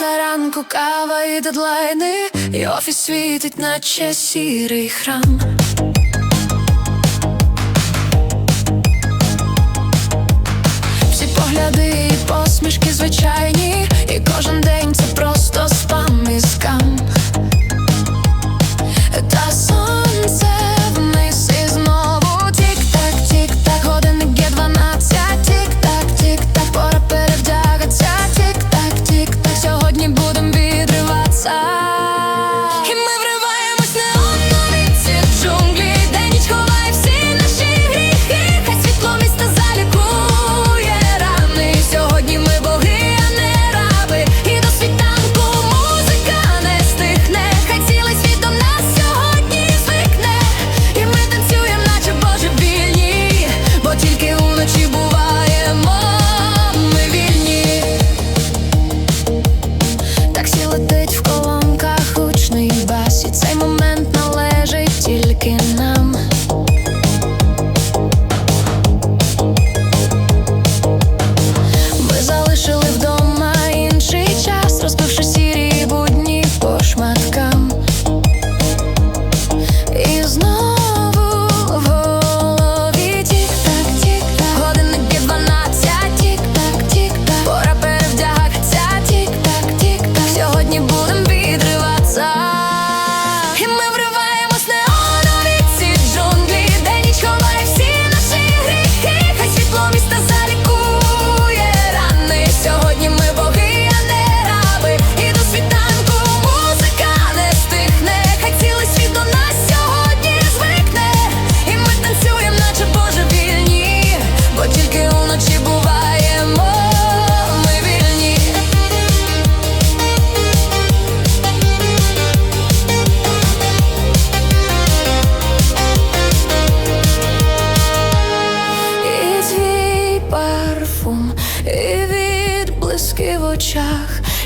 П'ята ранку кава і дедлайни, і офіс світить, наче сірий храм.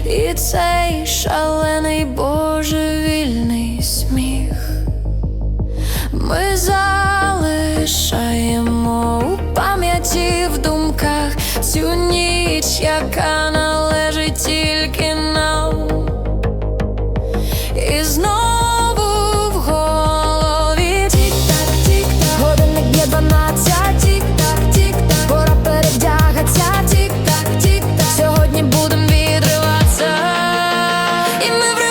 і цей шалений божевільний сміх ми залишаємо у пам'яті в думках цю ніч, яка. never